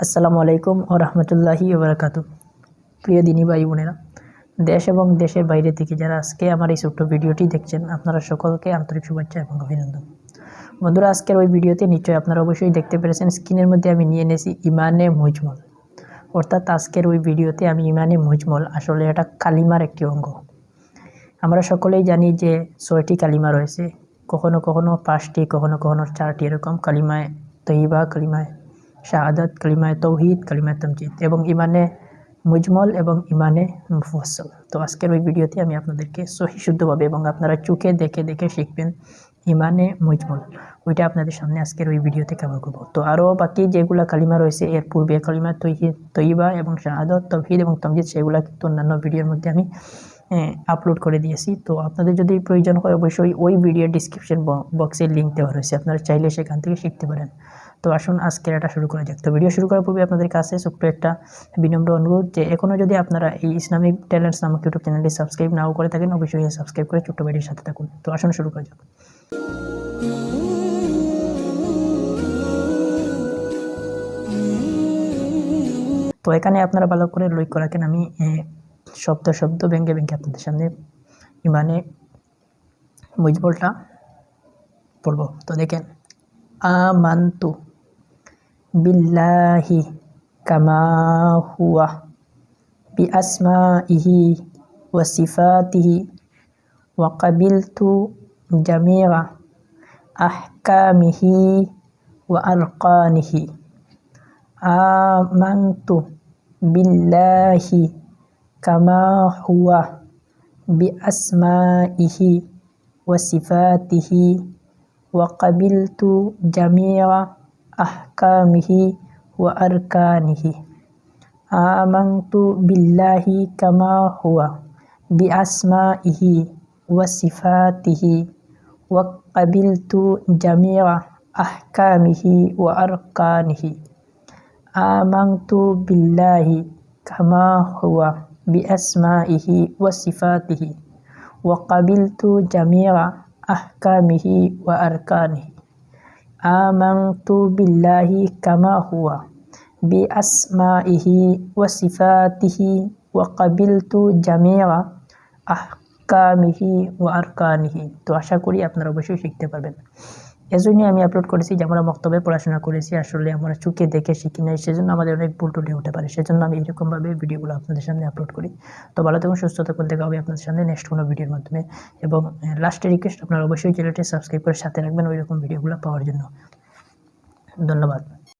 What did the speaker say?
আসসালামু আলাইকুম ও রহমতুল্লাহি ওবরাকাত প্রিয় দিনী ভাই বোনেরা, দেশ এবং দেশের বাইরে থেকে যারা আজকে আমার এই ছোট্ট ভিডিওটি দেখছেন, আপনারা সকলকে আন্তরিক শুভেচ্ছা এবং অভিনন্দন। বন্ধুরা, আজকের ওই ভিডিওতে নিশ্চয়ই আপনারা অবশ্যই দেখতে পেরেছেন, স্ক্রিনের মধ্যে আমি নিয়ে এনেছি ইমানে মুজমল। অর্থাৎ আজকের ওই ভিডিওতে আমি ইমানে মুজমল আসলে এটা কালিমার একটি অঙ্গ। আমরা সকলেই জানি যে ছয়টি কালিমা রয়েছে, কখনো কখনো পাঁচটি, কখনো কখনো চারটি এরকম কালিমায় তৈবা, কালিমায় শাহাদাত, কালিমায় তৌহিদ, কালিমায় তমজিদ এবং ইমানে মুজমল এবং ইমানে মুফসল তো আজকের ওই ভিডিওতে আমি আপনাদেরকে সহি শুদ্ধভাবে এবং আপনারা চোখে দেখে দেখে শিখবেন ইমানে মুজমল। ওইটা আপনাদের সামনে আজকের ওই ভিডিওতে কভার করব? তো আরও বাকি যেগুলো কালিমা রয়েছে, এর পূর্বে কালিমা তৈহিদ তৈবা এবং শাহাদত, তৌহিদ এবং তমজিদ, সেগুলো কিন্তু অন্যান্য ভিডিওর মধ্যে আমি আপলোড করে দিয়েছি। তো আপনাদের যদি প্রয়োজন হয় অবশ্যই ওই ভিডিওর ডিসক্রিপশন বক্সের লিঙ্ক দেওয়া রয়েছে। আপনারা চাইলে সেখান থেকে শিখতে পারেন। তো আসুন, আজকের এটা শুরু করা যাক। তো ভিডিও শুরু করার পূর্বে আপনাদের কাছে ছোট্ট একটা বিনম্র অনুরোধ যে এখনও যদি আপনারা এই ইসলামিক ট্যালেন্টস নামক ইউটিউব চ্যানেলটি সাবস্ক্রাইব নাও করে থাকেন, অবশ্যই সাবস্ক্রাইব করে ছোট্ট ভিডিওর সাথে থাকুন। তো আসুন, শুরু করা যাক। তো এখানে আপনারা ভালো করে লক্ষ্য রাখেন, আমি শব্দ শব্দ ব্যঙ্গে ব্যঙ্গে আপনাদের সামনে ইমানে মুজবলটা পড়ব। তো দেখেন আমান্তু بالله كما هو بأسمائه وصفاته وقبلت جميع أحكامه وأرقانه آمنت بالله كما هو بأسمائه وصفاته وقبلت جميع ahkamihi wa arkanihi. Amantu billahi kama huwa bi asma'ihi wa sifatihi wa qabiltu jami'a ahkamihi wa arkanihi. Amantu billahi kama huwa bi asma'ihi wa sifatihi wa qabiltu jami'a ahkamihi wa arkanihi. Jamia আহকামিহি ওয়া আরকানিহি আমানতু বিল্লাহি কামা হুয়া বিআসমাইহি ওয়া সিফাতিহি ওয়া কাবিলতু জামিয়া আহকামিহি ওয়া আরকানিহি তো আশা করি আপনারা অবশ্যই শিখতে পারবেন এজন্যই আমি আপলোড করেছি যে আমরা বক্তব্যে পড়াশোনা করেছি, আসলে আমরা চোখে দেখে শিখি নাই, সেজন্য আমাদের অনেক ভুল টুটি হতে পারে, সেজন্য আমি এরকমভাবে ভিডিওগুলো আপনাদের সামনে আপলোড করি। তো ভালো থাকুন, সুস্থ থাকুন, দেখা হবে আপনাদের সামনে নেক্সট কোনো ভিডিওর মাধ্যমে। এবং লাস্টে রিকোয়েস্ট আপনারা অবশ্যই চ্যানেলটি সাবস্ক্রাইব করে সাথে রাখবেন ওই রকম ভিডিওগুলো পাওয়ার জন্য। ধন্যবাদ।